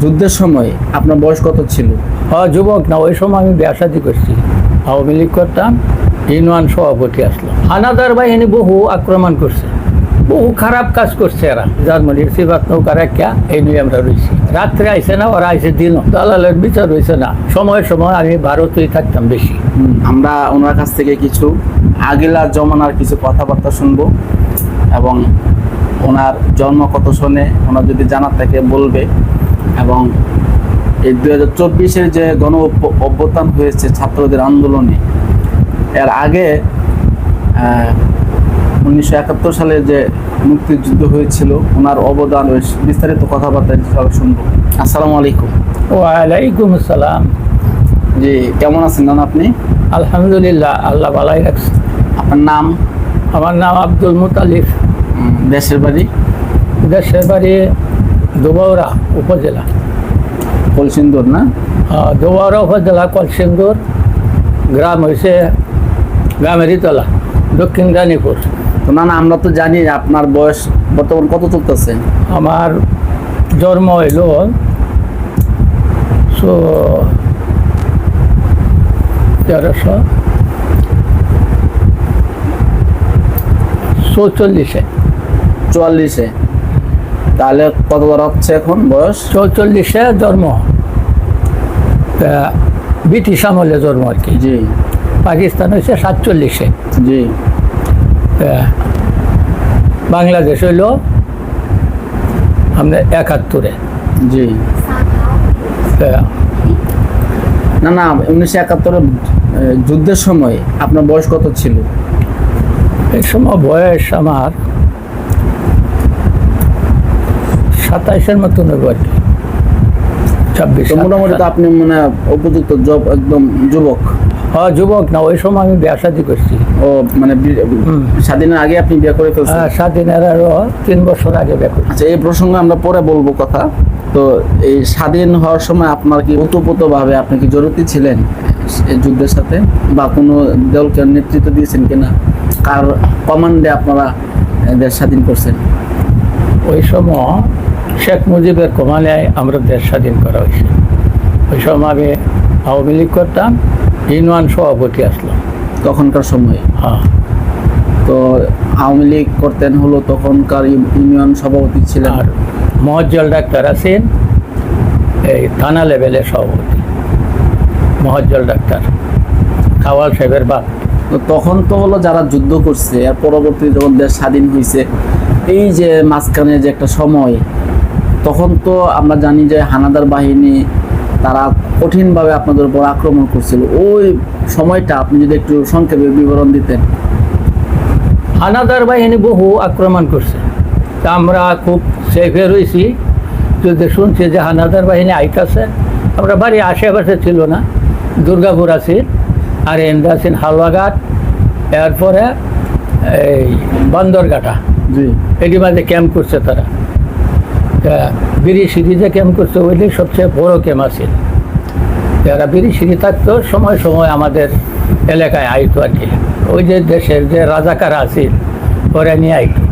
যুদ্ধের সময় আপনার বয়স কত ছিল? হ্যাঁ যুবক না ওই সময় আমি ব্যবসাদি করছি। আওয়ামী লীগ করতাম ইউনিয়ন সভাপতি আসলো। হানাদার বাহিনী বহু আক্রমণ করছে। বহু খারাপ কাজ করছে এরা। যার জার্মানির সিবাত নৌকার রাখিয়া এই নিয়ে আমরা রয়েছি। রাত্রে আইসে না ওরা আইসে দিন। দালালের বিচার হয়েছে না। সময় সময় আমি ভারতেই থাকতাম বেশি। আমরা ওনার কাছ থেকে কিছু আগেলা জমানার কিছু কথাবার্তা শুনব এবং ওনার জন্ম কত শোনে ওনার যদি জানার থাকে বলবে। এবং এই দু হাজার চব্বিশের যে গণ অভ্য- অভ্যুত্থান হয়েছে ছাত্রদের আন্দোলনে এর আগে উনিশশো একাত্তর সালে যে মুক্তিযুদ্ধ হয়েছিল ওনার অবদান বিস্তারিত কথাবার্তা শুনব। আসসালামু আলাইকুম। ওয়ালাইকুম আসসালাম। জি কেমন আছেন নানা আপনি? আলহামদুলিল্লাহ আল্লাহ ভালাই রাখছে। আপনার নাম? আমার নাম আব্দুল মুতালিফ। দেশের বাড়ি? দেশের বাড়ি দুবাউরা উপজেলা। কলসিন্দুর না? আহ, দুবাউরা উপজেলা কলসিন্দুর। গ্রাম হয়েছে গামেরিতলা দক্ষিণ গানীপুর তো না না আমরা তো জানি আপনার বয়স বর্তমান কত চলতেছে? আমার জন্ম হইল সো তেরোশো চৌচল্লিশে। চুয়াল্লিশে। তাহলে কত হচ্ছে এখন বয়স? চৌচল্লিশে জন্ম। ব্রিটিশ আমলে জন্ম আর কি। জি। পাকিস্তান হয়েছে সাতচল্লিশে। জি। বাংলাদেশ হইল আমরা একাত্তরে। জি। না না উনিশশো একাত্তরের যুদ্ধের সময় আপনার বয়স কত ছিল? এই সময় বয়স আমার সাতাইশের মতন হইব আর কি। ছাব্বিশ মোটামুটি তো আপনি মানে উপযুক্ত জব একদম যুবক? হ্যাঁ যুবক না ওই সময় আমি ব্যবসাদি করছি। ও মানে স্বাধীনের আগে আপনি বিয়ে করে ফেলছেন? হ্যাঁ, স্বাধীনের আরও তিন বছর আগে বিয়ে করছি। আচ্ছা এই প্রসঙ্গে আমরা পরে বলব কথা। তো এই স্বাধীন হওয়ার সময় আপনার কি ওতপ্রোত ভাবে আপনি কি জড়িত ছিলেন এই যুদ্ধের সাথে? বা কোনো দলকে নেতৃত্ব দিয়েছেন কিনা? কার কমান্ডে আপনারা দেশ স্বাধীন করছেন? ওই সময় শেখ মুজিবের কমালে আমরা দেশ স্বাধীন করা হয়েছে। ওই সময় আমি আওয়ামী লীগ করতাম ইউনিয়ন সভাপতি আসলো। তখনকার সময়? হ্যাঁ। তো আওয়ামী লীগ করতেন হলো তখনকার ইউনিয়ন সভাপতি ছিলেন। আর মহজ্জল ডাক্তার আছেন এই থানা লেভেলের সভাপতি। মহজ্জল ডাক্তার খাওয়াল সাহেবের বাপ। তো তখন তো হলো যারা যুদ্ধ করছে আর পরবর্তী যখন দেশ স্বাধীন হয়েছে এই যে মাঝখানে যে একটা সময় তখন তো আমরা জানি যে হানাদার বাহিনী তারা কঠিনভাবে আপনাদের উপর আক্রমণ করছিল। ওই সময়টা আপনি যদি একটু সংক্ষেপে বিবরণ দিতেন। হানাদার বাহিনী বহু আক্রমণ করছে। তা আমরা খুব সেফে রয়েছি। যদি শুনছি যে হানাদার বাহিনী আইতাছে আমরা বাড়ি আশেপাশে ছিল না। দুর্গাপুর আছি আর এন্ডা আছেন হালুয়াঘাট এরপরে এই বান্দরঘাটা। জি। এটি মাঝে ক্যাম্প করছে তারা। তা বিড়ি সিঁড়ি যে ক্যাম্প করছে ওইটাই সবচেয়ে বড় ক্যাম্প আছে। যারা বিড়ি সিঁড়ি থাকতো সময় সময় আমাদের এলাকায় আইতো আর কি। ওই যে দেশের যে রাজাকার আছে ওরা নিয়ে আইতো।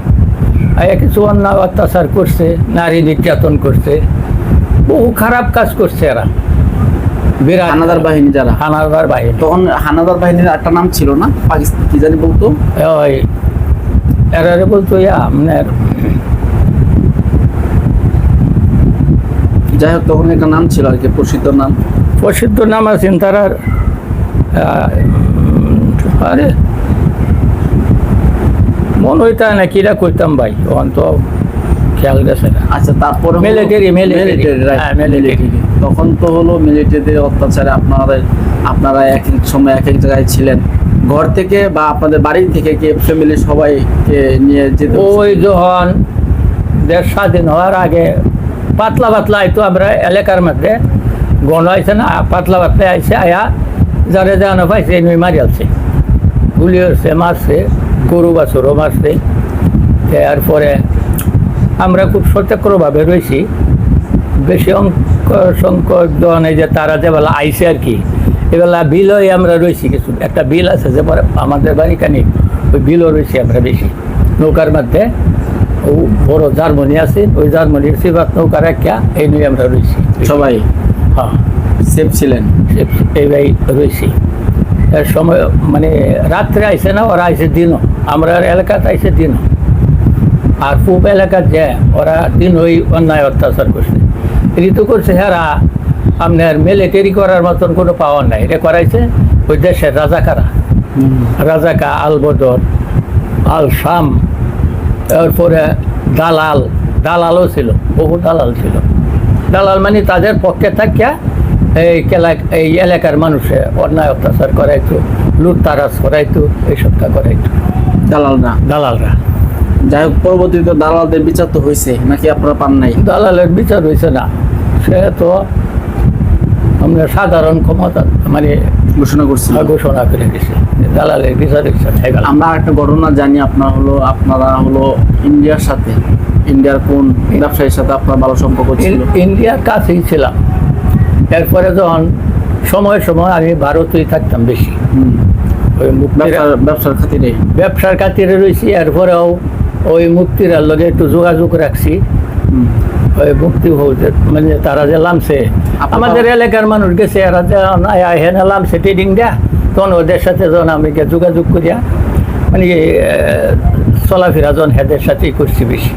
আর কিছু অন্যায় অত্যাচার করছে নারী নির্যাতন করছে। বহু খারাপ কাজ করছে এরা। বিরাট হানাদার বাহিনী যারা। হানাদার বাহিনী। তখন হানাদার বাহিনীর একটা নাম ছিল না? পাকিস্তান কি জানি বলতো? ওই এরারে বলতো ইয়া আপনার যাই হোক তখন একটা নাম ছিল আর কি প্রসিদ্ধ নাম। প্রসিদ্ধ নাম আছেন তারার আরে মন হইতা না কিরা কইতাম ভাই তখন তো খেয়াল গেছে না। আচ্ছা তারপরে হ্যাঁ, military। military। তখন তো হলো মিলিটারিদের অত্যাচারে আপনাদের আপনারা এক এক সময় এক এক জায়গায় ছিলেন। ঘর থেকে বা আপনাদের বাড়ি থেকে কে ফ্যামিলি সবাইকে নিয়ে যেতে ওই যখন দেশ স্বাধীন হওয়ার আগে পাতলা পাতলা আইতো আমরা এলাকার মধ্যে গণ আইছে না, পাতলা পাতলা আইছে আয়া যারে জানো পাইছে এমনি মারি আছে গুলি হচ্ছে মারছে গরু বাছুরও মারছে এরপরে আমরা খুব সতর্কভাবে রয়েছি। বেশি অঙ্ক জন এই যে তারা যে বেলা আইসে আর কি এবেলা বিলই আমরা রয়েছি কিছু। একটা বিল আছে যে পরে আমাদের বাড়ি কানি ওই বিলও রয়েছি আমরা বেশি। নৌকার মধ্যে ও বড় জার্মানি আছে ওই জার্মানির সিবাত নৌকা রাখিয়া এই নিয়ে আমরা রয়েছি। সবাই? হ্যাঁ। সেফ ছিলেন? এইভাবে রয়েছি। সময় মানে রাত্রে আইসে না ওরা আইসে দিনও। আমরা এলাকাতে আইসে দিনও। আর পূব এলাকার যে ওরা দিন ওই অন্যায় অত্যাচার করছে। ঋতু করছে হেরা আপনার মিলিটারি করার মতন কোনো পাওয়ার নাই। এটা করাইছে ওই দেশের রাজাকারা। রাজাকা আল বদর আল শাম তারপরে দালাল দালালও ছিল বহু দালাল ছিল। দালাল মানে তাদের পক্ষে থাকিয়া এই কেলা এই এলাকার মানুষে অন্যায় অত্যাচার করাইতো লুটতারাজ করাইতো এইসবটা করাইতো। দালালরা? দালালরা। যাই হোক পরবর্তীতে দালালদের বিচার তো হয়েছে নাকি আপনারা পান নাই? দালালের বিচার হয়েছে না। সে তো আমরা সাধারণ ক্ষমতা মানে ঘোষণা করছিল ঘোষণা করে দিছে দালালের বিচার হয়েছে না, আমরা একটা ঘটনা জানি আপনার হলো আপনারা হলো ইন্ডিয়ার সাথে। ইন্ডিয়ার কোন ব্যবসায়ীর সাথে আপনার ভালো সম্পর্ক ছিল? ইন্ডিয়ার কাছেই ছিলাম। এরপরে যখন সময় সময় আমি ভারতেই থাকতাম বেশি। ওই ব্যবসার খাতিরে? ব্যবসার খাতিরে রয়েছি এরপরেও ওই মুক্তিরার লগে একটু যোগাযোগ রাখছি। হতে মানে তারা যে লামছে। আমাদের এলাকার মানুষ গেছে এরা যে হেনে লামছে ট্রেডিং দেয়া। তখন ওদের সাথে যখন আমি গিয়ে যোগাযোগ করিয়া মানে চলাফেরা যখন হেদের সাথেই করছি বেশি।